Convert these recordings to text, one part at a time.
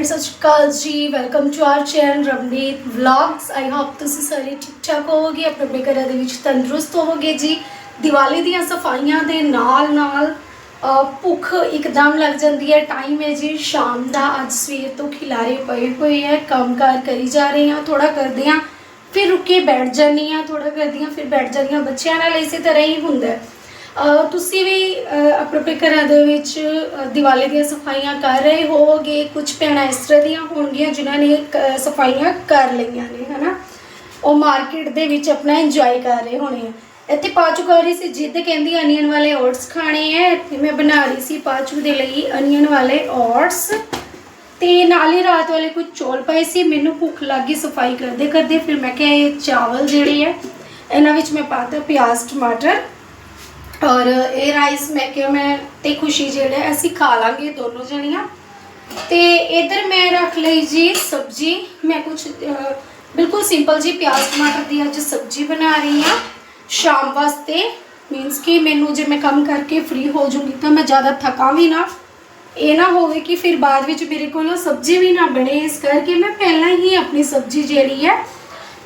And ਸਤਿ ਸ਼੍ਰੀ ਅਕਾਲ ਜੀ। Welcome to our channel Ravneet vlogs I hope ਤੁਸੀਂ ਸਾਰੇ ਠੀਕ ਠਾਕ ਹੋਵੋਗੇ, ਆਪਣੇ ਆਪਣੇ ਘਰਾਂ ਦੇ ਵਿੱਚ ਤੰਦਰੁਸਤ ਹੋਵੋਗੇ ਜੀ। ਦੀਵਾਲੀ ਦੀਆਂ ਸਫਾਈਆਂ ਦੇ ਨਾਲ ਨਾਲ ਭੁੱਖ ਇੱਕਦਮ ਲੱਗ ਜਾਂਦੀ ਹੈ। ਟਾਈਮ ਹੈ ਜੀ, ਸ਼ਾਮ ਦਾ। ਅੱਜ ਸਵੇਰ ਤੋਂ ਖਿਲਾਰੇ ਪਏ ਹੋਏ ਹੈ। ਕੰਮਕਾਰ ਕਰੀ ਜਾ ਰਹੇ ਹਾਂ ਥੋੜਾ ਕਰਦੇ ਹਾਂ, ਫਿਰ ਰੁਕੇ ਬੈਠ ਜਾਂਦੀ ਹਾਂ ਥੋੜਾ ਕਰਦੀ ਹਾਂ, ਫਿਰ ਬੈਠ ਜਾਂਦੀ ਹਾਂ। ਬੱਚਿਆਂ ਨਾਲ ਇਸੇ ਤਰ੍ਹਾਂ ਹੀ ਹੁੰਦਾ ਹੈ। ਤੁਸੀਂ ਵੀ ਆਪਣੇ ਆਪਣੇ ਘਰਾਂ ਦੇ ਵਿੱਚ ਦੀਵਾਲੀ ਦੀਆਂ ਸਫਾਈਆਂ ਕਰ ਰਹੇ ਹੋਵੋਗੇ? ਕੁਝ ਭੈਣਾਂ ਇਸ ਤਰ੍ਹਾਂ ਦੀਆਂ ਹੋਣਗੀਆਂ ਜਿਨ੍ਹਾਂ ਨੇ ਕ- ਸਫਾਈਆਂ ਕਰ ਲਈਆਂ ਨੇ, ਹਨਾ? ਉਹ ਮਾਰਕੀਟ ਦੇ ਵਿੱਚ ਆਪਣਾ ਇੰਜੋਏ ਕਰ ਰਹੇ ਹੋਣੇ ਆ। ਇੱਥੇ ਪਾਚੂ ਕਰ ਰਹੀ ਸੀ ਜਿੱਦ ਕਹਿੰਦੀ, ਅਨੀਅਨ ਵਾਲੇ ਓਟਸ ਖਾਣੇ ਆ। ਇੱਥੇ ਮੈਂ ਬਣਾ ਰਹੀ ਸੀ ਪਾਚੂ ਦੇ ਲਈ ਅਨੀਅਨ ਵਾਲੇ ਓਟਸ ਤੇ ਨਾਲ ਹੀ ਰਾਤ ਵਾਲੇ ਕੁਝ ਚੌਲ ਪਏ ਸੀ। ਮੈਨੂੰ ਭੁੱਖ ਲੱਗ ਗਈ ਸਫ਼ਾਈ ਕਰਦੇ ਕਰਦੇ ਫਿਰ ਮੈਂ ਕਿਹਾ, ਇਹ ਚਾਵਲ ਜਿਹੜੇ ਆ, ਇਹਨਾਂ ਵਿੱਚ ਮੈਂ ਪਾਤਾ ਪਿਆਜ਼, ਟਮਾਟਰ ਔਰ ਇਹ ਰਾਈਸ ਮੈਂ ਕਿਹਾ ਮੈਂ ਤੇ ਖੁਸ਼ੀ ਜਿਹੜਾ ਅਸੀਂ ਖਾ ਲਾਂਗੇ ਦੋਨੋਂ ਜਣੀਆਂ। ਤੇ ਇਧਰ ਮੈਂ ਰੱਖ ਲਈ ਜੀ ਸਬਜੀ। ਮੈਂ ਕੁਝ ਬਿਲਕੁਲ ਸਿੰਪਲ ਜੀ ਪਿਆਜ਼ ਟਮਾਟਰ ਦੀ ਅੱਜ ਸਬਜੀ ਬਣਾ ਰਹੀ ਹਾਂ ਸ਼ਾਮ ਵਾਸਤੇ। ਮੀਨਸ ਕਿ ਮੈਨੂੰ ਜੇ ਮੈਂ ਕੰਮ ਕਰਕੇ ਫ੍ਰੀ ਹੋ ਜੂੰਗੀ ਤਾਂ ਮੈਂ ਜ਼ਿਆਦਾ ਥਕਾਂ ਵੀ ਨਾ। ਇਹ ਨਾ ਹੋਵੇ ਕਿ ਫਿਰ ਬਾਅਦ ਵਿੱਚ ਮੇਰੇ ਕੋਲ ਸਬਜੀ ਵੀ ਨਾ ਬਣੇ। ਇਸ ਕਰਕੇ ਮੈਂ ਪਹਿਲਾਂ ਹੀ ਆਪਣੀ ਸਬਜੀ ਜਿਹੜੀ ਹੈ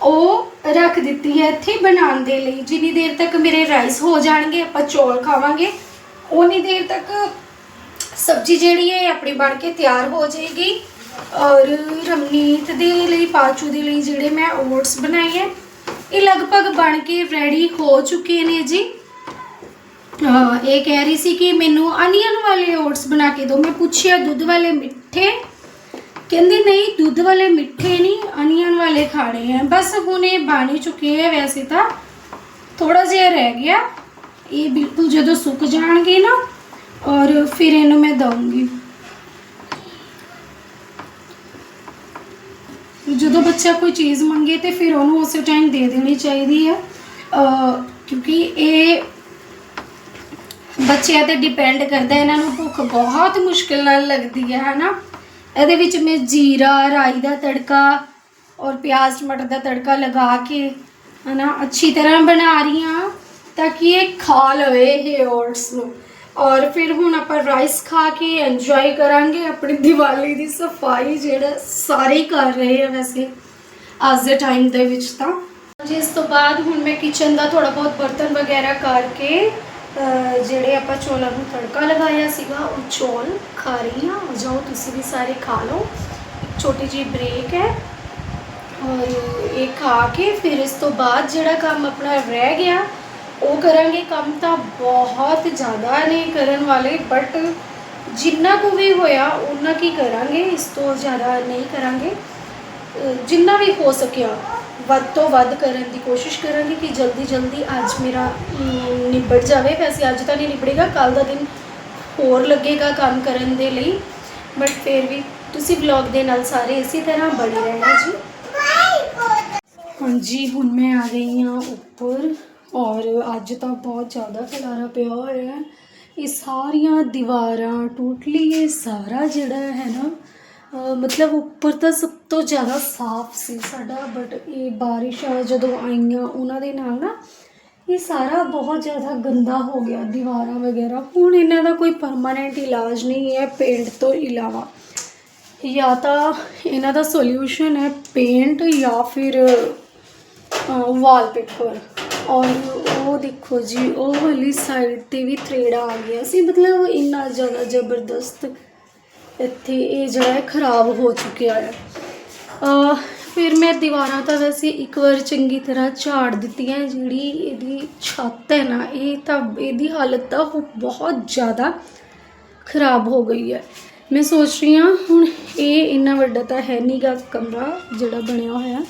ਉਹ ਰੱਖ ਦਿੱਤੀ ਹੈ ਇੱਥੇ ਬਣਾਉਣ ਦੇ ਲਈ। ਜਿੰਨੀ ਦੇਰ ਤੱਕ ਮੇਰੇ ਰਾਈਸ ਹੋ ਜਾਣਗੇ, ਆਪਾਂ ਚੌਲ ਖਾਵਾਂਗੇ ਉਨੀ ਦੇਰ ਤੱਕ ਸਬਜੀ ਜਿਹੜੀ ਹੈ ਇਹ ਆਪਣੀ ਬਣ ਕੇ ਤਿਆਰ ਹੋ ਜਾਏਗੀ। ਔਰ ਰਮਨੀਤ ਦੇ ਲਈ, ਪਾਚੂ ਦੇ ਲਈ ਜਿਹੜੇ ਮੈਂ ਓਟਸ ਬਣਾਏ ਹੈ, ਇਹ ਲਗਭਗ ਬਣ ਕੇ ਰੈਡੀ ਹੋ ਚੁੱਕੇ ਨੇ ਜੀ। ਇਹ ਕਹਿ ਰਹੀ ਸੀ ਕਿ ਮੈਨੂੰ ਅਨੀਅਨ ਵਾਲੇ ਓਟਸ ਬਣਾ ਕੇ ਦਿਓ। ਮੈਂ ਪੁੱਛਿਆ, ਦੁੱਧ ਵਾਲੇ ਮਿੱਠੇ ਕਹਿੰਦੀ ਨਹੀਂ, ਦੁੱਧ ਵਾਲੇ ਮਿੱਠੇ ਨਹੀਂ, ਅਨੀਅਨ ਵਾਲੇ ਖਾਣੇ ਆ। ਬਸ ਹੁਣ ਇਹ ਬਣ ਚੁੱਕੇ ਆ ਵੈਸੇ ਤਾਂ। ਥੋੜਾ ਜਿਹਾ ਰਹਿ ਗਿਆ। ਇਹ ਬਿਲਕੁਲ ਜਦੋਂ ਸੁੱਕ ਜਾਣਗੇ ਨਾ, ਔਰ ਫਿਰ ਇਹਨੂੰ ਮੈਂ ਦਊਂਗੀ। ਜਦੋਂ ਬੱਚਾ ਕੋਈ ਚੀਜ਼ ਮੰਗੇ ਤੇ ਫਿਰ ਉਹਨੂੰ ਉਸੇ ਟਾਈਮ ਦੇ ਦੇਣੀ ਚਾਹੀਦੀ ਹੈ ਅਹ, ਕਿਉਂਕਿ ਇਹ ਬੱਚਿਆਂ ਤੇ ਡਿਪੈਂਡ ਕਰਦਾ, ਇਹਨਾਂ ਨੂੰ ਭੁੱਖ ਬਹੁਤ ਮੁਸ਼ਕਿਲ ਨਾਲ ਲੱਗਦੀ ਹੈ ਹਨਾ? ਇਹਦੇ ਵਿੱਚ ਮੈਂ ਜੀਰਾ, ਰਾਈ ਦਾ ਤੜਕਾ ਔਰ ਪਿਆਜ਼, ਟਮਾਟਰ ਦਾ ਤੜਕਾ ਲਗਾ ਕੇ, ਹਨਾ, ਅੱਛੀ ਤਰ੍ਹਾਂ ਬਣਾ ਰਹੀ ਹਾਂ ਤਾਂ ਕਿ ਇਹ ਖਾ ਲਵੇ ਇਹ ਓਟਸ ਨੂੰ। ਔਰ ਫਿਰ ਹੁਣ ਆਪਾਂ ਰਾਈਸ ਖਾ ਕੇ ਇੰਜੋਏ ਕਰਾਂਗੇ ਆਪਣੀ ਦੀਵਾਲੀ ਦੀ ਸਫ਼ਾਈ ਜਿਹੜਾ ਸਾਰੇ ਕਰ ਰਹੇ ਆ ਵੈਸੇ, ਅੱਜ ਦੇ ਟਾਈਮ ਦੇ ਵਿੱਚ ਤਾਂ। ਜਿਸ ਤੋਂ ਬਾਅਦ ਹੁਣ ਮੈਂ ਕਿਚਨ ਦਾ ਥੋੜਾ ਬਹੁਤ ਬਰਤਨ ਵਗੈਰਾ ਕਰਕੇ ਜਿਹੜੇ ਆਪਾਂ ਚੋਲਾਂ ਨੂੰ ਤੜਕਾ ਲਗਾਇਆ ਸੀਗਾ, ਉਹ ਚੌਲ ਖਾ ਰਹੀ ਹਾਂ। ਜਾਓ ਤੁਸੀਂ ਵੀ ਸਾਰੇ ਖਾ ਲਓ। ਇੱਕ ਛੋਟੀ ਜਿਹੀ ਬ੍ਰੇਕ ਹੈ। ਔਰ ਇਹ ਖਾ ਕੇ ਫਿਰ ਇਸ ਤੋਂ ਬਾਅਦ ਜਿਹੜਾ ਕੰਮ ਆਪਣਾ ਰਹਿ ਗਿਆ, ਉਹ ਕਰਾਂਗੇ ਕੰਮ ਤਾਂ ਬਹੁਤ ਜ਼ਿਆਦਾ ਨੇ ਕਰਨ ਵਾਲੇ ਬਟ ਜਿੰਨਾ ਕੁ ਵੀ ਹੋਇਆ ਉਹਨਾਂ ਕੀ ਕਰਾਂਗੇ। ਇਸ ਤੋਂ ਜ਼ਿਆਦਾ ਨਹੀਂ ਕਰਾਂਗੇ। ਜਿੰਨਾ ਵੀ ਹੋ ਸਕਿਆ ਵੱਧ ਤੋਂ ਵੱਧ ਕਰਨ ਦੀ ਕੋਸ਼ਿਸ਼ ਕਰਾਂਗੇ ਕਿ ਜਲਦੀ ਜਲਦੀ ਅੱਜ ਮੇਰਾ ਨਿਬੜ ਜਾਵੇ। ਵੈਸੇ ਅੱਜ ਤਾਂ ਨਹੀਂ ਨਿਬੜੇਗਾ ਕੱਲ ਦਾ ਦਿਨ ਹੋਰ ਲੱਗੇਗਾ ਕੰਮ ਕਰਨ ਦੇ ਲਈ। ਬਟ ਫਿਰ ਵੀ ਤੁਸੀਂ ਵਲੌਗ ਦੇ ਨਾਲ ਸਾਰੇ ਇਸੇ ਤਰ੍ਹਾਂ ਬਣੇ ਰਹਿਣਾ ਜੀ। ਹਾਂਜੀ, ਹੁਣ ਮੈਂ ਆ ਗਈ ਹਾਂ ਉੱਪਰ ਔਰ ਅੱਜ ਤਾਂ ਬਹੁਤ ਜ਼ਿਆਦਾ ਖਲਾਰਾ ਪਿਆ ਹੋਇਆ ਹੈ। ਇਹ ਸਾਰੀਆਂ ਦੀਵਾਰਾਂ, ਟੋਟਲੀ ਇਹ ਸਾਰਾ ਜਿਹੜਾ ਹੈ ਨਾ ਮਤਲਬ ਉੱਪਰ ਤਾਂ ਸਭ ਤੋਂ ਜ਼ਿਆਦਾ ਸਾਫ਼ ਸੀ ਸਾਡਾ ਬਟ ਇਹ ਬਾਰਿਸ਼ਾਂ ਜਦੋਂ ਆਈਆਂ, ਉਹਨਾਂ ਦੇ ਨਾਲ ਨਾ ਇਹ ਸਾਰਾ ਬਹੁਤ ਜ਼ਿਆਦਾ ਗੰਦਾ ਹੋ ਗਿਆ, ਦੀਵਾਰਾਂ ਵਗੈਰਾ। ਹੁਣ ਇਹਨਾਂ ਦਾ ਕੋਈ ਪਰਮਾਨੈਂਟ ਇਲਾਜ ਨਹੀਂ ਹੈ ਪੇਂਟ ਤੋਂ ਇਲਾਵਾ। ਜਾਂ ਤਾਂ ਇਹਨਾਂ ਦਾ ਸੋਲਿਊਸ਼ਨ ਹੈ ਪੇਂਟ ਜਾਂ ਫਿਰ ਵਾਲਪੇਪਰ ਔਰ ਉਹ ਦੇਖੋ ਜੀ, ਉਹ ਵਾਲੀ ਸਾਈਡ ਤੇ ਵੀ ਥਰੇੜਾ ਆ ਗਿਆ ਸੀ। ਮਤਲਬ ਇੰਨਾ ਜ਼ਿਆਦਾ ਜ਼ਬਰਦਸਤ ਇੱਥੇ ਇਹ ਜਿਹੜਾ ਹੈ ਖਰਾਬ ਹੋ ਚੁੱਕਿਆ ਹੈ। ਅਹ ਫਿਰ ਮੈਂ ਦੀਵਾਰਾਂ ਤਾਂ ਵੈਸੇ ਇੱਕ ਵਾਰ ਚੰਗੀ ਤਰ੍ਹਾਂ ਝਾੜ ਦਿੱਤੀਆਂ, ਜਿਹੜੀ ਇਹਦੀ ਛੱਤ ਹੈ ਨਾ, ਇਹ ਤਾਂ ਇਹਦੀ ਹਾਲਤ ਤਾਂ ਉਹ ਬਹੁਤ ਜ਼ਿਆਦਾ ਖਰਾਬ ਹੋ ਗਈ ਹੈ। ਮੈਂ ਸੋਚ ਰਹੀ ਹਾਂ, ਹੁਣ ਇਹ ਇੰਨਾ ਵੱਡਾ ਤਾਂ ਹੈ ਨਹੀਂਗਾ ਕਮਰਾ ਜਿਹੜਾ ਬਣਿਆ ਹੋਇਆ।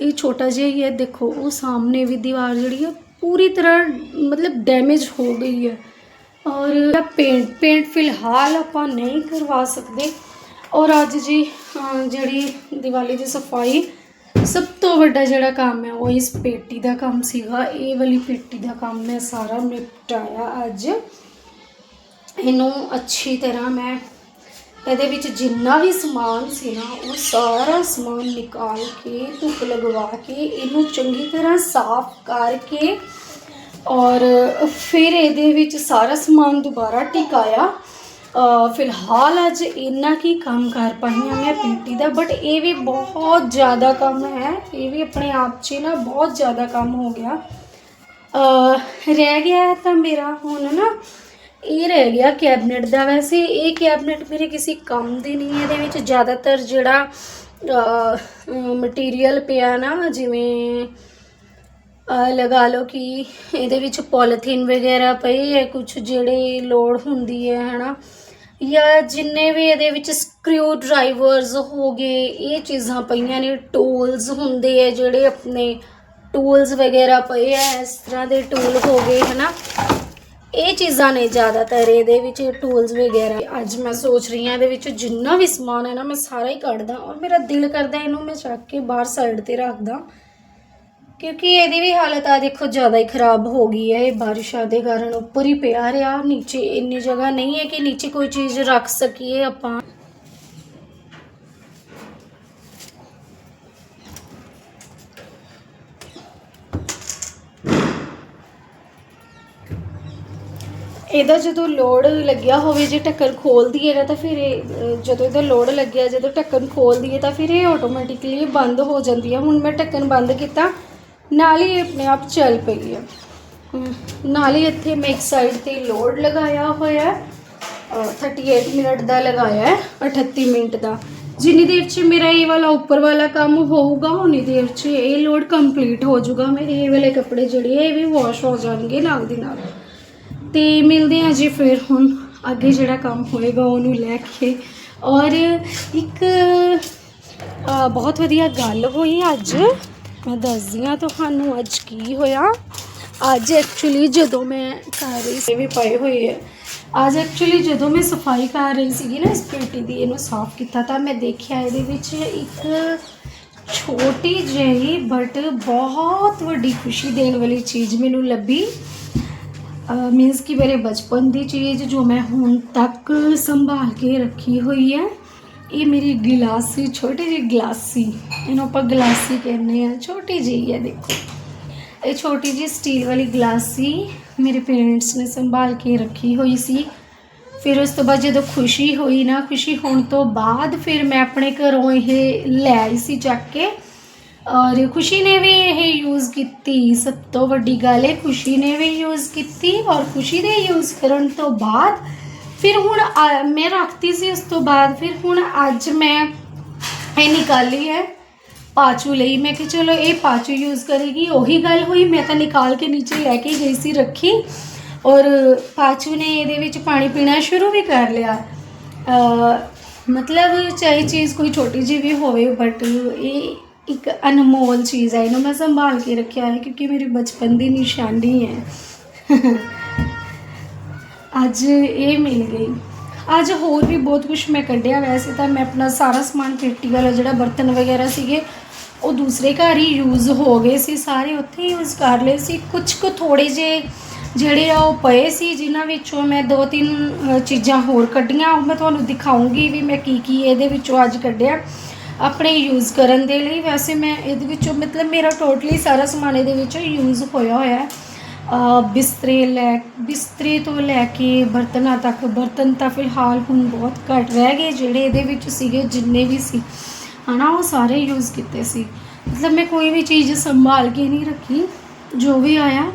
ਇਹ ਛੋਟਾ ਜਿਹਾ ਹੀ ਹੈ, ਦੇਖੋ, ਉਹ ਸਾਹਮਣੇ ਵੀ ਦੀਵਾਰ ਜਿਹੜੀ ਹੈ ਪੂਰੀ ਤਰ੍ਹਾਂ ਮਤਲਬ ਡੈਮੇਜ ਹੋ ਗਈ ਹੈ। ਔਰ ਪੇਂਟ ਪੇਂਟ ਫਿਲਹਾਲ ਆਪਾਂ ਨਹੀਂ ਕਰਵਾ ਸਕਦੇ। ਔਰ ਅੱਜ ਜੀ ਜਿਹੜੀ ਦੀਵਾਲੀ ਦੀ ਸਫ਼ਾਈ, ਸਭ ਤੋਂ ਵੱਡਾ ਜਿਹੜਾ ਕੰਮ ਹੈ, ਉਹ ਇਸ ਪੇਟੀ ਦਾ ਕੰਮ ਸੀਗਾ। ਇਹ ਵਾਲੀ ਪੇਟੀ ਦਾ ਕੰਮ ਮੈਂ ਸਾਰਾ ਨਿਪਟਾਇਆ ਅੱਜ। ਇਹਨੂੰ ਅੱਛੀ ਤਰ੍ਹਾਂ ਮੈਂ ਇਹਦੇ ਵਿੱਚ ਜਿੰਨਾ ਵੀ ਸਮਾਨ ਸੀ ਨਾ, ਉਹ ਸਾਰਾ ਸਮਾਨ ਨਿਕਾਲ ਕੇ, ਧੁੱਪ ਲਗਵਾ ਕੇ, ਇਹਨੂੰ ਚੰਗੀ ਤਰ੍ਹਾਂ ਸਾਫ਼ ਕਰਕੇ ਔਰ ਫਿਰ ਇਹਦੇ ਵਿੱਚ ਸਾਰਾ ਸਮਾਨ ਦੁਬਾਰਾ ਟਿਕਾਇਆ ਫਿਲਹਾਲ ਅੱਜ ਇੰਨਾ ਕੀ ਕੰਮ ਕਰ ਪਾਈ ਹਾਂ ਮੈਂ ਪੀਟੀ ਦਾ ਬਟ ਇਹ ਵੀ ਬਹੁਤ ਜ਼ਿਆਦਾ ਕੰਮ ਹੈ। ਇਹ ਵੀ ਆਪਣੇ ਆਪ 'ਚ ਨਾ ਬਹੁਤ ਜ਼ਿਆਦਾ ਕੰਮ ਹੋ ਗਿਆ। ਰਹਿ ਗਿਆ ਤਾਂ ਮੇਰਾ ਹੁਣ ਨਾ। ਇਹ ਰਹਿ ਗਿਆ ਕੈਬਨਿਟ ਦਾ ਵੈਸੇ। ਇਹ ਕੈਬਨਿਟ ਮੇਰੇ ਕਿਸੇ ਕੰਮ ਦੀ ਨਹੀਂ ਇਹਦੇ ਵਿੱਚ ਜ਼ਿਆਦਾਤਰ ਜਿਹੜਾ ਮਟੀਰੀਅਲ ਪਿਆ ਨਾ, ਜਿਵੇਂ ਲਗਾ ਲਓ ਕਿ ਇਹਦੇ ਵਿੱਚ ਪੋਲੀਥੀਨ ਵਗੈਰਾ ਪਈ ਹੈ ਕੁਝ ਜਿਹੜੇ ਲੋਡ ਹੁੰਦੀ ਹੈ, ਹਨਾ? ਜਾਂ ਜਿੰਨੇ ਵੀ ਇਹਦੇ ਵਿੱਚ ਸਕਰੂ ਡਰਾਈਵਰਸ ਹੋ ਗਏ, ਇਹ ਚੀਜ਼ਾਂ ਪਈਆਂ ਨੇ ਟੂਲਸ ਹੁੰਦੇ ਆ ਜਿਹੜੇ ਆਪਣੇ ਟੂਲਸ ਵਗੈਰਾ ਪਏ ਆ, ਇਸ ਤਰ੍ਹਾਂ ਦੇ ਟੂਲ ਹੋ ਗਏ, ਹਨਾ? ਇਹ ਚੀਜ਼ਾਂ ਨੇ ਜ਼ਿਆਦਾਤਰ ਇਹਦੇ ਵਿੱਚ ਟੂਲਸ ਵਗੈਰਾ। ਅੱਜ ਮੈਂ ਸੋਚ ਰਹੀ ਹਾਂ ਇਹਦੇ ਵਿੱਚ ਜਿੰਨਾ ਵੀ ਸਮਾਨ ਹੈ ਨਾ, ਮੈਂ ਸਾਰਾ ਹੀ ਕੱਢਦਾ ਔਰ ਮੇਰਾ ਦਿਲ ਕਰਦਾ ਇਹਨੂੰ ਮੈਂ ਚੱਕ ਕੇ ਬਾਹਰ ਸਾਈਡ ਤੇ ਰੱਖਦਾ। ਕਿਉਂਕਿ ਇਹਦੀ ਵੀ ਹਾਲਤ ਆ ਦੇਖੋ ਜ਼ਿਆਦਾ ਹੀ ਖਰਾਬ ਹੋ ਗਈ ਹੈ, ਇਹ ਬਾਰਿਸ਼ਾਂ ਦੇ ਕਾਰਨ ਉੱਪਰ ਹੀ ਪਿਆ ਰਿਹਾ, ਨੀਚੇ ਇੰਨੀ ਜਗ੍ਹਾ ਨਹੀਂ ਹੈ ਕਿ ਨੀਚੇ ਕੋਈ ਚੀਜ਼ ਰੱਖ ਸਕੀਏ ਆਪਾਂ। ਇਹਦਾ ਜਦੋਂ ਲੋਡ ਲੱਗਿਆ ਹੋਵੇ, ਜੇ ਢੱਕਣ ਖੋਲਦੀ ਹੈ ਨਾ ਤਾਂ ਫਿਰ ਇਹ ਜਦੋਂ ਇਹਦਾ ਲੋਡ ਲੱਗਿਆ, ਜਦੋਂ ਢੱਕਣ ਖੋਲਦੀ ਹੈ ਤਾਂ ਫਿਰ ਇਹ ਆਟੋਮੈਟਿਕਲੀ ਬੰਦ ਹੋ ਜਾਂਦੀ ਹੈ। ਹੁਣ ਮੈਂ ਢੱਕਣ ਬੰਦ ਕੀਤਾ ਨਾਲ ਹੀ ਇਹ ਆਪਣੇ ਆਪ ਚੱਲ ਪਈ ਹੈ ਨਾਲ ਹੀ ਇੱਥੇ ਮੈਂ ਇੱਕ ਸਾਈਡ ਤੇ ਲੋਡ ਲਗਾਇਆ ਹੋਇਆ ਹੈ। ਅਹ, 38 ਮਿੰਟ ਦਾ ਲਗਾਇਆ ਹੈ 38 ਮਿੰਟ ਦਾ। ਜਿੰਨੀ ਦੇਰ 'ਚ ਮੇਰਾ ਇਹ ਵਾਲਾ ਉੱਪਰ ਵਾਲਾ ਕੰਮ ਹੋਊਗਾ ਉਨੀ ਦੇਰ 'ਚ ਇਹ ਲੋਡ ਕੰਪਲੀਟ ਹੋ ਜਾਊਗਾ। ਮੇਰੇ ਇਹ ਵਾਲੇ ਕੱਪੜੇ ਜਿਹੜੇ ਇਹ ਵੀ ਵਾਸ਼ ਹੋ ਜਾਣਗੇ ਨਾਲ ਦੀ ਨਾਲ। ਤੇ ਮਿਲਦੇ ਹਾਂ ਜੀ ਫਿਰ ਹੁਣ। ਅੱਗੇ ਜਿਹੜਾ ਕੰਮ ਹੋਏਗਾ ਉਹਨੂੰ ਲੈ ਕੇ। ਔਰ ਇੱਕ ਬਹੁਤ ਵਧੀਆ ਗੱਲ ਹੋਈ ਅੱਜ। ਮੈਂ ਦੱਸਦੀ ਹਾਂ ਤੁਹਾਨੂੰ ਅੱਜ ਕੀ ਹੋਇਆ। ਅੱਜ ਐਕਚੁਅਲੀ ਜਦੋਂ ਮੈਂ ਕਰ ਰਹੀ ਸੀ ਵੀ ਪਏ ਹੋਏ ਹੈ ਅੱਜ ਐਕਚੁਅਲੀ ਜਦੋਂ ਮੈਂ ਸਫ਼ਾਈ ਕਰ ਰਹੀ ਸੀਗੀ ਨਾ ਇਸ ਪੇਟੀ ਦੀ, ਇਹਨੂੰ ਸਾਫ਼ ਕੀਤਾ ਤਾਂ ਮੈਂ ਦੇਖਿਆ ਇਹਦੇ ਵਿੱਚ ਇੱਕ ਛੋਟੀ ਜਿਹੀ ਬਟ ਬਹੁਤ ਵੱਡੀ ਖੁਸ਼ੀ ਦੇਣ ਵਾਲੀ ਚੀਜ਼ ਮੈਨੂੰ ਲੱਭੀ। ਮੀਨਸ ਕਿ ਮੇਰੇ ਬਚਪਨ ਦੀ ਚੀਜ਼ ਜੋ ਮੈਂ ਹੁਣ ਤੱਕ ਸੰਭਾਲ ਕੇ ਰੱਖੀ ਹੋਈ ਹੈ। ਇਹ ਮੇਰੀ ਗਿਲਾਸੀ ਛੋਟੀ ਜਿਹੀ ਗਲਾਸੀ ਇਹਨੂੰ ਆਪਾਂ ਗਲਾਸੀ ਕਹਿੰਦੇ ਆ ਛੋਟੀ ਜਿਹੀ ਹੈ ਦੇਖੋ ਇਹ ਛੋਟੀ ਜਿਹੀ ਸਟੀਲ ਵਾਲੀ ਗਲਾਸੀ ਮੇਰੇ ਪੇਰੈਂਟਸ ਨੇ ਸੰਭਾਲ ਕੇ ਰੱਖੀ ਹੋਈ ਸੀ ਫਿਰ ਉਸ ਤੋਂ ਬਾਅਦ ਜਦੋਂ ਖੁਸ਼ੀ ਹੋਈ ਨਾ ਖੁਸ਼ੀ ਹੋਣ ਤੋਂ ਬਾਅਦ ਫਿਰ ਮੈਂ ਆਪਣੇ ਘਰੋਂ ਇਹ ਲੈ ਆਈ ਸੀ ਚੱਕ ਕੇ ਔਰ ਖੁਸ਼ੀ ਨੇ ਵੀ ਇਹ ਯੂਜ਼ ਕੀਤੀ ਸਭ ਤੋਂ ਵੱਡੀ ਗੱਲ ਹੈ ਖੁਸ਼ੀ ਨੇ ਵੀ ਯੂਜ਼ ਕੀਤੀ ਔਰ ਖੁਸ਼ੀ ਦੇ ਯੂਜ਼ ਕਰਨ ਤੋਂ ਬਾਅਦ ਫਿਰ ਹੁਣ ਆ- ਮੈਂ ਰੱਖਤੀ ਸੀ ਉਸ ਤੋਂ ਬਾਅਦ, ਫਿਰ ਹੁਣ ਅੱਜ ਮੈਂ ਇਹ ਨਿਕਾਲੀ ਹੈ ਪਾਚੂ ਲਈ। ਮੈਂ ਕਿ ਚਲੋ ਇਹ ਪਾਚੂ ਯੂਜ਼ ਕਰੇਗੀ, ਉਹੀ ਗੱਲ ਹੋਈ, ਮੈਂ ਤਾਂ ਨਿਕਾਲ ਕੇ ਨੀਚੇ ਲੈ ਕੇ ਗਈ ਸੀ ਰੱਖੀ। ਔਰ ਪਾਚੂ ਨੇ ਇਹਦੇ ਵਿੱਚ ਪਾਣੀ ਪੀਣਾ ਸ਼ੁਰੂ ਵੀ ਕਰ ਲਿਆ। ਮਤਲਬ ਚਾਹੇ ਚੀਜ਼ ਕੋਈ ਛੋਟੀ ਜਿਹੀ ਵੀ ਹੋਵੇ ਬਟ ਇਹ ਇੱਕ ਅਨਮੋਲ ਚੀਜ਼ ਹੈ। ਇਹਨੂੰ ਮੈਂ ਸੰਭਾਲ ਕੇ ਰੱਖਿਆ ਹੈ, ਕਿਉਂਕਿ ਮੇਰੀ ਬਚਪਨ ਦੀ ਨਿਸ਼ਾਨੀ ਹੈ। ਅੱਜ ਇਹ ਮਿਲ ਗਈ। ਅੱਜ ਹੋਰ ਵੀ ਬਹੁਤ ਕੁਝ ਮੈਂ ਕੱਢਿਆ। ਵੈਸੇ ਤਾਂ ਮੈਂ ਆਪਣਾ ਸਾਰਾ ਸਮਾਨ ਪੇਟੀ ਵਾਲਾ ਜਿਹੜਾ ਬਰਤਨ ਵਗੈਰਾ ਸੀਗੇ ਉਹ ਦੂਸਰੇ ਘਰ ਹੀ ਯੂਜ਼ ਹੋ ਗਏ ਸੀ। ਸਾਰੇ ਉੱਥੇ ਹੀ ਯੂਜ਼ ਕਰ ਲਏ ਸੀ। ਕੁਝ ਕੁ ਥੋੜੇ ਜੇ ਜਿਹੜੇ ਆ ਉਹ ਪਏ ਸੀ ਜਿਨ੍ਹਾਂ ਵਿੱਚੋਂ ਮੈਂ ਦੋ ਤਿੰਨ ਅ, ਚੀਜ਼ਾਂ ਹੋਰ ਕੱਢੀਆਂ। ਉਹ ਮੈਂ ਤੁਹਾਨੂੰ ਦਿਖਾਉਂਗੀ ਵੀ ਮੈਂ ਕੀ ਕੀ ਇਹਦੇ ਵਿੱਚੋਂ ਅੱਜ ਕੱਢਿਆ ਆਪਣੇ ਯੂਜ਼ ਕਰਨ ਦੇ ਲਈ। ਵੈਸੇ ਮੈਂ ਇਹਦੇ ਵਿੱਚੋਂ ਮਤਲਬ ਮੇਰਾ ਟੋਟਲੀ ਸਾਰਾ ਸਮਾਨ ਇਹਦੇ ਵਿੱਚੋਂ ਯੂਜ਼ ਹੋਇਆ ਹੋਇਆ ਹੈ। ਬਿਸਤਰੇ ਲੈ, ਬਿਸਤਰੇ ਤੋਂ ਲੈ ਕੇ ਬਰਤਨਾਂ ਤੱਕ, ਬਰਤਨ ਤਾਂ ਫਿਲਹਾਲ ਹੁਣ ਬਹੁਤ ਘੱਟ ਰਹਿ ਗਏ, ਜਿਹੜੇ ਇਹਦੇ ਵਿੱਚ ਸੀਗੇ, ਜਿੰਨੇ ਵੀ ਸੀ, ਹਨਾ, ਉਹ ਸਾਰੇ ਯੂਜ਼ ਕੀਤੇ ਸੀ। ਮਤਲਬ ਮੈਂ ਕੋਈ ਵੀ ਚੀਜ਼ ਸੰਭਾਲ ਕੇ ਨਹੀਂ ਰੱਖੀ, ਜੋ ਵੀ ਆਇਆ,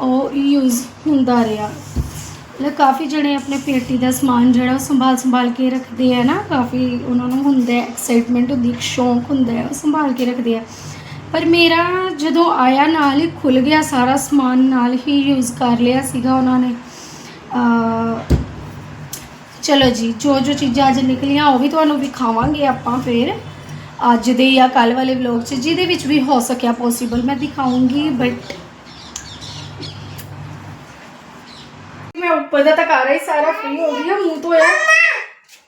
ਉਹ ਯੂਜ਼ ਹੁੰਦਾ ਰਿਹਾ। ਮਤਲਬ ਕਾਫੀ ਜਣੇ ਆਪਣੇ ਪੇਟੀ ਦਾ ਸਮਾਨ ਜਿਹੜਾ ਉਹ ਸੰਭਾਲ ਸੰਭਾਲ ਕੇ ਰੱਖਦੇ ਆ ਨਾ, ਕਾਫੀ ਉਹਨਾਂ ਨੂੰ ਹੁੰਦਾ ਐਕਸਾਈਟਮੈਂਟ ਹੁੰਦੀ, ਇੱਕ ਸ਼ੌਂਕ ਹੁੰਦਾ ਹੈ, ਉਹ ਸੰਭਾਲ ਕੇ ਰੱਖਦੇ ਆ। ਪਰ ਮੇਰਾ ਜਦੋਂ ਆਇਆ ਨਾਲ ਹੀ ਖੁੱਲ ਗਿਆ, ਸਾਰਾ ਸਮਾਨ ਨਾਲ ਹੀ ਯੂਜ਼ ਕਰ ਲਿਆ ਸੀਗਾ ਉਹਨਾਂ ਨੇ। ਚਲੋ ਜੀ, ਜੋ ਜੋ ਚੀਜ਼ਾਂ ਅੱਜ ਨਿਕਲੀਆਂ, ਉਹ ਵੀ ਤੁਹਾਨੂੰ ਵਿਖਾਵਾਂਗੇ ਆਪਾਂ ਫਿਰ। ਅੱਜ ਦੇ ਜਾਂ ਕੱਲ ਵਾਲੇ ਵਲੌਗ 'ਚ, ਜਿਹਦੇ ਵਿੱਚ ਵੀ ਹੋ ਸਕਿਆ ਪੋਸੀਬਲ ਮੈਂ ਦਿਖਾਉਂਗੀ ਬਟ ਮੈਂ ਉੱਪਰ ਦਾ ਤਾਂ ਕਰ ਹੀ ਸਾਰਾ ਫ੍ਰੀ ਹੋ ਗਿਆ ਮੂੰਹ ਧੋਇਆ।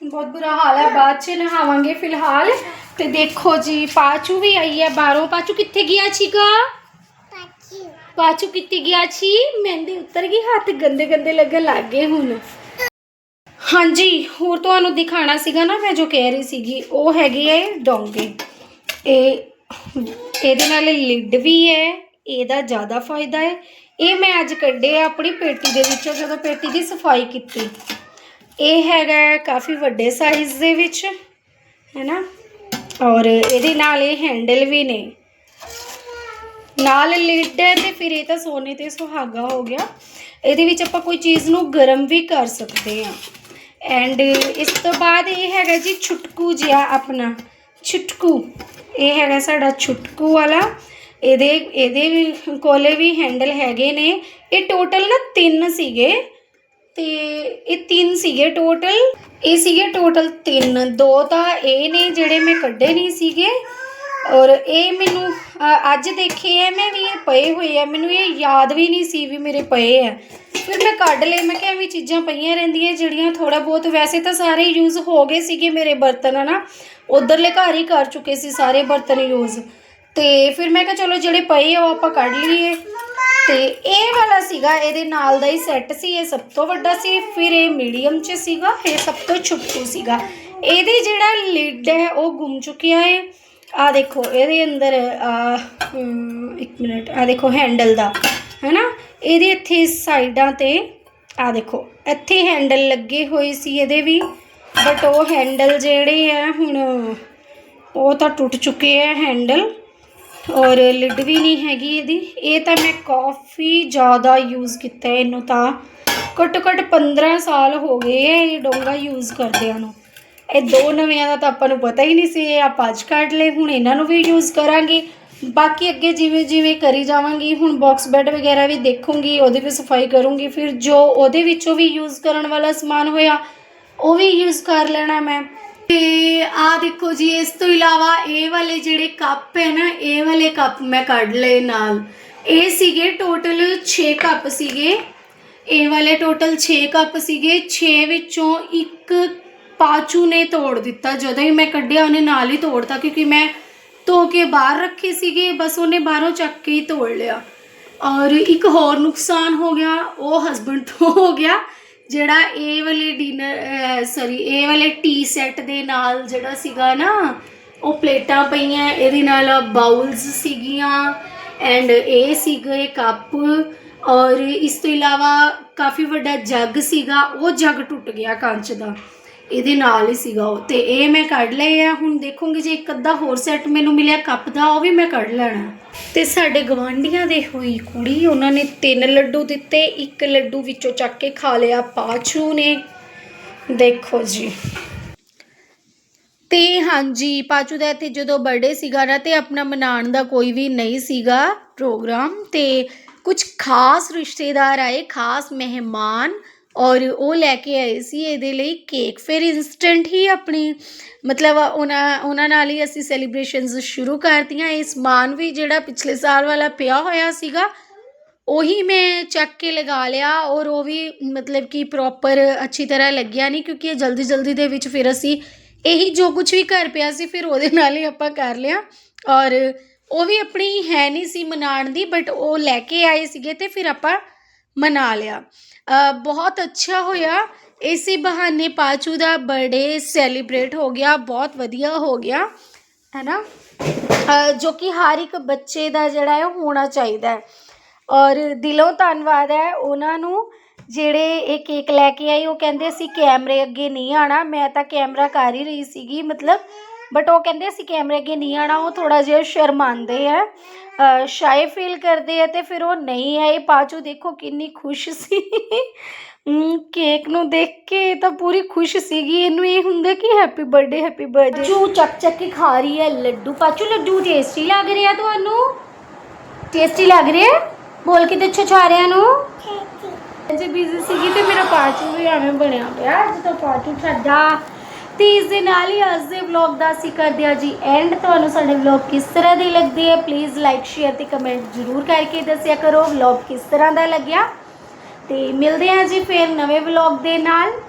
ਬਹੁਤ ਬੁਰਾ ਹਾਲ ਹੈ ਬਾਅਦ 'ਚ ਨਹਾਵਾਂਗੇ ਫਿਲਹਾਲ। ਤੇ ਦੇਖੋ ਜੀ ਪਾਚੂ ਵੀ ਆਈ ਹੈ ਬਾਹਰੋਂ। ਪਾਚੂ ਕਿੱਥੇ ਗਿਆ ਸੀਗਾ? ਪਾਚੂ। ਕਿੱਥੇ ਗਿਆ ਸੀ? ਮਹਿੰਦੀ ਉਤਰ ਗਈ ਹੱਥ ਗੰਦੇ ਗੰਦੇ ਲੱਗਣ ਲੱਗ ਗਏ ਹੁਣ। ਹਾਂਜੀ ਹੋਰ ਤੁਹਾਨੂੰ ਦਿਖਾਣਾ ਸੀਗਾ ਨਾ ਮੈਂ ਜੋ ਕਹਿ ਰਹੀ ਸੀਗੀ ਉਹ ਹੈਗੇ ਹੈ ਡੋਂਗੇ। ਇਹ ਇਹਦੇ ਨਾਲ ਲਿਡ ਵੀ ਹੈ ਇਹਦਾ ਜ਼ਿਆਦਾ ਫਾਇਦਾ ਹੈ। ਇਹ ਮੈਂ ਅੱਜ ਕੱਢੇ ਆ ਆਪਣੀ ਪੇਟੀ ਦੇ ਵਿੱਚੋਂ ਜਦੋਂ ਪੇਟੀ ਦੀ ਸਫ਼ਾਈ ਕੀਤੀ। ਇਹ ਹੈਗਾ ਕਾਫੀ ਵੱਡੇ ਸਾਈਜ਼ ਦੇ ਵਿੱਚ ਹੈ ਨਾ ਔਰ ਇਹਦੇ ਨਾਲ ਇਹ ਹੈਂਡਲ ਵੀ ਨੇ। ਨਾਲ ਲਿਡ ਹੈ ਤੇ ਫਿਰ ਇਹ ਤਾਂ ਸੋਨੇ ਤੇ ਸੁਹਾਗਾ ਹੋ ਗਿਆ। ਇਹਦੇ ਵਿੱਚ ਆਪਾਂ ਕੋਈ ਚੀਜ਼ ਨੂੰ ਗਰਮ ਵੀ ਕਰ ਸਕਦੇ ਆ ਐਂਡ ਇਸ ਤੋਂ ਬਾਅਦ ਇਹ ਹੈਗਾ ਜੀ ਛੁਟਕੂ ਜਿਹਾ ਆਪਣਾ, ਛੁਟਕੂ। ਇਹ ਹੈਗਾ ਸਾਡਾ ਛੁਟਕੂ ਵਾਲਾ। ਇਹਦੇ ਇਹਦੇ ਵੀ ਕੋਲੇ ਵੀ ਹੈਂਡਲ ਹੈਗੇ ਨੇ। ਇਹ ਟੋਟਲ ਨਾ ਤਿੰਨ ਸੀਗੇ। ਤੇ ਇਹ ਤਿੰਨ ਸੀਗੇ ਟੋਟਲ ਇਹ ਸੀਗੇ ਟੋਟਲ ਤਿੰਨ। ਦੋ ਤਾਂ ਇਹ ਨੇ ਜਿਹੜੇ ਮੈਂ ਕੱਢੇ ਨਹੀਂ ਸੀਗੇ। ਔਰ ਇਹ ਮੈਨੂੰ ਅੱਜ ਦੇਖੇ ਐ ਮੈਂ ਵੀ ਇਹ ਪਏ ਹੋਏ ਆ। ਮੈਨੂੰ ਇਹ ਯਾਦ ਵੀ ਨਹੀਂ ਸੀ ਵੀ ਮੇਰੇ ਪਏ ਆ। ਫਿਰ ਮੈਂ ਕੱਢ ਲਏ। ਮੈਂ ਕਿਹਾ ਵੀ ਚੀਜ਼ਾਂ ਪਈਆਂ ਰਹਿੰਦੀਆਂ ਜਿਹੜੀਆਂ ਥੋੜਾ ਬਹੁਤ। ਵੈਸੇ ਤਾਂ ਸਾਰੇ ਯੂਜ਼ ਹੋ ਗਏ ਸੀਗੇ ਮੇਰੇ ਬਰਤਨ, ਹਨਾ? ਉਧਰਲੇ ਘਰ ਹੀ ਕਰ ਚੁੱਕੇ ਸੀ ਸਾਰੇ ਬਰਤਨ ਯੂਜ਼ ਤੇ ਫਿਰ ਮੈਂ ਕਿਹਾ ਚਲੋ ਜਿਹੜੇ ਪਏ ਆ ਉਹ ਆਪਾਂ ਕੱਢ ਲਈਏ। ਤੇ ਇਹ ਵਾਲਾ ਸੀਗਾ, ਇਹਦੇ ਨਾਲ ਦਾ ਹੀ ਸੈੱਟ ਸੀ, ਇਹ ਸਭ ਤੋਂ ਵੱਡਾ ਸੀ, ਫਿਰ ਇਹ ਮੀਡੀਅਮ 'ਚ ਸੀਗਾ, ਇਹ ਸਭ ਤੋਂ ਛੋਟੂ ਸੀਗਾ। ਇਹਦੇ ਜਿਹੜਾ ਲਿਡ ਹੈ, ਉਹ ਗੁੰਮ ਚੁੱਕਿਆ ਹੈ ਆ ਦੇਖੋ, ਇਹਦੇ ਅੰਦਰ, ਆ ਇੱਕ ਮਿੰਟ, ਆ ਦੇਖੋ ਹੈਂਡਲ ਦਾ, ਹੈਨਾ? ਇਹਦੇ ਇੱਥੇ ਸਾਈਡਾਂ ਤੇ, ਆ ਦੇਖੋ, ਇੱਥੇ ਹੈਂਡਲ ਲੱਗੇ ਹੋਏ ਸੀ ਇਹਦੇ ਵੀ ਬਟ ਉਹ ਹੈਂਡਲ ਜਿਹੜੇ ਆ, ਹੁਣ ਉਹ ਤਾਂ ਟੁੱਟ ਚੁੱਕੇ ਆ ਹੈਂਡਲ ਔਰ ਲਿਡ ਵੀ ਨਹੀਂ ਹੈਗੀ ਇਹਦੀ। ਇਹ ਤਾਂ ਮੈਂ ਕਾਫੀ ਜ਼ਿਆਦਾ ਯੂਜ਼ ਕੀਤਾ ਇਹਨੂੰ ਤਾਂ। ਘੱਟੋ ਘੱਟ 15 ਸਾਲ ਹੋ ਗਏ ਹੈ ਇਹ ਡੋਂਗਾ ਯੂਜ਼ ਕਰਦਿਆਂ ਨੂੰ। ਇਹ ਦੋ ਨਵਿਆਂ ਦਾ ਤਾਂ ਆਪਾਂ ਨੂੰ ਪਤਾ ਹੀ ਨਹੀਂ ਸੀ, ਇਹ ਆਪਾਂ ਅੱਜ ਕੱਢ ਲਏ, ਹੁਣ ਇਹਨਾਂ ਨੂੰ ਵੀ ਯੂਜ਼ ਕਰਾਂਗੇ। ਬਾਕੀ ਅੱਗੇ ਜਿਵੇਂ ਜਿਵੇਂ ਕਰੀ ਜਾਵਾਂਗੀ, ਹੁਣ ਬਾਕਸ ਬੈੱਡ ਵਗੈਰਾ ਵੀ ਦੇਖੂੰਗੀ, ਉਹਦੀ ਵੀ ਸਫ਼ਾਈ ਕਰੂੰਗੀ, ਫਿਰ ਜੋ ਉਹਦੇ ਵਿੱਚੋਂ ਵੀ ਯੂਜ਼ ਕਰਨ ਵਾਲਾ ਸਮਾਨ ਹੋਇਆ, ਉਹ ਵੀ ਯੂਜ਼ ਕਰ ਲੈਣਾ ਮੈਂ। ਤੇ ਆ ਦੇਖੋ ਜੀ, ਇਸ ਤੋਂ ਇਲਾਵਾ ਇਹ ਵਾਲੇ ਜਿਹੜੇ ਕੱਪ ਹੈ ਨਾ, ਇਹ ਵਾਲੇ ਕੱਪ ਮੈਂ ਕੱਢ ਲਏ ਨਾਲ। ਇਹ ਸੀਗੇ ਟੋਟਲ 6 ਕੱਪ ਸੀਗੇ। ਇਹ ਵਾਲੇ ਟੋਟਲ 6 ਕੱਪ ਸੀਗੇ। 6 ਵਿੱਚੋਂ ਇੱਕ ਪਾਚੂ ਨੇ ਤੋੜ ਦਿੱਤਾ। ਜਦੋਂ ਹੀ ਮੈਂ ਕੱਢਿਆ, ਉਹਨੇ ਨਾਲ ਹੀ ਤੋੜਤਾ, ਕਿਉਂਕਿ ਮੈਂ ਧੋ ਕੇ ਬਾਹਰ ਰੱਖੇ ਸੀਗੇ, ਬਸ ਉਹਨੇ ਬਾਹਰੋਂ ਚੱਕ ਕੇ ਹੀ ਤੋੜ ਲਿਆ। ਔਰ ਇੱਕ ਹੋਰ ਨੁਕਸਾਨ ਹੋ ਗਿਆ, ਉਹ ਹਸਬੰਡ ਤੋਂ ਹੋ ਗਿਆ। ਜਿਹੜਾ ਇਹ ਵਾਲੇ ਡਿਨਰ ਸੌਰੀ ਇਹ ਵਾਲੇ ਟੀ ਸੈੱਟ ਦੇ ਨਾਲ ਜਿਹੜਾ ਸੀਗਾ ਨਾ, ਉਹ ਪਲੇਟਾਂ ਪਈਆਂ, ਇਹਦੇ ਨਾਲ ਬਾਉਲਸ ਸੀਗੀਆਂ ਐਂਡ ਇਹ ਸੀਗੇ ਕੱਪ ਔਰ ਇਸ ਤੋਂ ਇਲਾਵਾ ਕਾਫੀ ਵੱਡਾ ਜੱਗ ਸੀਗਾ, ਉਹ ਜੱਗ ਟੁੱਟ ਗਿਆ ਕੰਚ ਦਾ। ਇਹਦੇ ਨਾਲ ਹੀ ਸੀਗਾ ਉਹ। ਤੇ ਇਹ ਮੈਂ ਕੱਢ ਲਏ ਆ। ਹੁਣ ਦੇਖੂੰਗੀ ਜੇ ਇੱਕ ਅੱਧਾ ਹੋਰ ਸੈੱਟ ਮੈਨੂੰ ਮਿਲਿਆ ਕੱਪ ਦਾ ਉਹ ਵੀ ਮੈਂ ਕੱਢ ਲੈਣਾ। ਤੇ ਸਾਡੇ ਗਵਾਂਢੀਆਂ ਦੇ ਹੋਈ ਕੁੜੀ, ਉਹਨਾਂ ਨੇ ਤਿੰਨ ਲੱਡੂ ਦਿੱਤੇ। ਇੱਕ ਲੱਡੂ ਵਿੱਚੋਂ ਚੱਕ ਕੇ ਖਾ ਲਿਆ ਪਾਛੂ ਨੇ। ਦੇਖੋ ਜੀ। ਤੇ ਹਾਂਜੀ, ਪਾਚੂ ਦਾ ਇੱਥੇ ਜਦੋਂ ਬਰਥਡੇ ਸੀਗਾ ਨਾ, ਤੇ ਆਪਣਾ ਮਨਾਉਣ ਦਾ ਕੋਈ ਵੀ ਨਹੀਂ ਸੀਗਾ ਪ੍ਰੋਗਰਾਮ ਤੇ ਕੁਝ ਖਾਸ ਰਿਸ਼ਤੇਦਾਰ ਆਏ, ਖਾਸ ਮਹਿਮਾਨ। ਔਰ ਉਹ ਲੈ ਕੇ ਆਏ ਸੀ ਇਹਦੇ ਲਈ ਕੇਕ। ਫਿਰ ਇੰਸਟੈਂਟ ਹੀ ਆਪਣੀ, ਮਤਲਬ ਉਹਨਾਂ ਉਹਨਾਂ ਨਾਲ ਹੀ ਅਸੀਂ ਸੈਲੀਬ੍ਰੇਸ਼ਨਸ ਸ਼ੁਰੂ ਕਰਤੀਆਂ। ਇਹ ਸਮਾਨ ਵੀ ਜਿਹੜਾ ਪਿਛਲੇ ਸਾਲ ਵਾਲਾ ਪਿਆ ਹੋਇਆ ਸੀਗਾ, ਉਹੀ ਮੈਂ ਚੱਕ ਕੇ ਲਗਾ ਲਿਆ ਔਰ ਉਹ ਵੀ ਮਤਲਬ ਕਿ ਪ੍ਰੋਪਰ ਅੱਛੀ ਤਰ੍ਹਾਂ ਲੱਗਿਆ ਨਹੀਂ ਕਿਉਂਕਿ ਇਹ ਜਲਦੀ ਜਲਦੀ ਦੇ ਵਿੱਚ ਫਿਰ ਅਸੀਂ ਇਹੀ ਜੋ ਕੁਝ ਵੀ ਘਰ ਪਿਆ ਸੀ ਫਿਰ ਉਹਦੇ ਨਾਲ ਹੀ ਆਪਾਂ ਕਰ ਲਿਆ। ਔਰ ਉਹ ਵੀ ਆਪਣੀ ਹੈ ਨਹੀਂ ਸੀ ਮਨਾਉਣ ਦੀ ਬਟ ਉਹ ਲੈ ਕੇ ਆਏ ਸੀਗੇ ਤੇ ਫਿਰ ਆਪਾਂ ਮਨਾ ਲਿਆ। ਬਹੁਤ ਅੱਛਾ ਹੋਇਆ। ਇਸੇ ਬਹਾਨੇ ਪਾਚੂ ਦਾ ਬਰਥਡੇ ਸੈਲੀਬ੍ਰੇਟ ਹੋ ਗਿਆ। ਬਹੁਤ ਵਧੀਆ ਹੋ ਗਿਆ ਹੈ ਨਾ ਜੋ ਕਿ ਹਰ ਇੱਕ ਬੱਚੇ ਦਾ ਜਿਹੜਾ ਹੈ ਉਹ ਹੋਣਾ ਚਾਹੀਦਾ ਹੈ। ਔਰ ਦਿਲੋਂ ਧੰਨਵਾਦ ਹੈ। ਉਹਨਾਂ ਨੂੰ ਜਿਹੜੇ ਇਹ ਕੇਕ ਲੈ ਕੇ ਆਏ, ਉਹ ਕਹਿੰਦੇ ਅਸੀਂ ਕੈਮਰੇ ਅੱਗੇ ਨਹੀਂ ਆਣਾ ਮੈਂ ਤਾਂ ਕੈਮਰਾ ਕਰ ਹੀ ਰਹੀ ਸੀਗੀ। ਮਤਲਬ ਬਟ ਉਹ ਕਹਿੰਦੇ ਅਸੀਂ ਕੈਮਰੇ ਅੱਗੇ ਨਹੀਂ ਆਣਾ ਉਹ ਥੋੜਾ ਜਿਹਾ ਸ਼ਰਮਾਉਂਦੇ ਆ। ਸ਼ਾਈ ਫੀਲ ਕਰਦੇ ਆ ਤੇ ਫਿਰ ਉਹ ਨਹੀਂ ਆਏ। ਪਾਚੂ ਦੇਖੋ ਕਿੰਨੀ ਖੁਸ਼ ਸੀ। ਕੇਕ ਨੂੰ ਦੇਖ ਕੇ ਤਾਂ ਪੂਰੀ ਖੁਸ਼ ਸੀਗੀ। ਇਹਨੂੰ ਇਹ ਹੁੰਦਾ ਕਿ ਹੈਪੀ ਬਰਥਡੇ ਹੈਪੀ ਬਰਥਡੇ ਚੂ ਚੱਕ ਚੱਕ ਕੇ ਖਾ ਰਹੀ ਹੈ ਲੱਡੂ। ਪਾਚੂ ਲੱਡੂ ਟੇਸਟੀ ਲੱਗ ਰਿਹਾ ਤੁਹਾਨੂੰ? ਟੇਸਟੀ ਲੱਗ ਰਿਹਾ? ਬੋਲ ਕੇ ਤੇ ਛਾਰਿਆਂ ਨੂੰ। ਜੇ ਬਿਜ਼ੀ ਸੀਗੀ ਤੇ ਮੇਰਾ ਪਾਚੂ ਵੀ ਐਵੇਂ ਬਣਿਆ ਪਿਆ। ਅੱਜ ਤਾਂ ਪਾਚੂ ਛੱਡਾ ਤੇ ਇਸ ਦੇ ਨਾਲ ਹੀ ਅੱਜ ਦੇ ਵਲੌਗ ਦਾ ਅਸੀਂ ਕਰਦੇ ਹਾਂ ਜੀ ਐਂਡ ਤੁਹਾਨੂੰ ਸਾਡੇ ਵਲੌਗ ਕਿਸ ਤਰ੍ਹਾਂ ਦੀ ਲੱਗਦੇ ਹੈ ਪਲੀਜ਼ ਲਾਈਕ ਸ਼ੇਅਰ ਤੇ ਕਮੈਂਟ ਜ਼ਰੂਰ ਕਰਕੇ ਦੱਸਿਆ ਕਰੋ। ਵਲੌਗ ਕਿਸ ਤਰ੍ਹਾਂ ਦਾ ਲੱਗਿਆ? ਤੇ ਮਿਲਦੇ ਹਾਂ ਜੀ ਫਿਰ ਨਵੇਂ ਵਲੌਗ ਦੇ ਨਾਲ।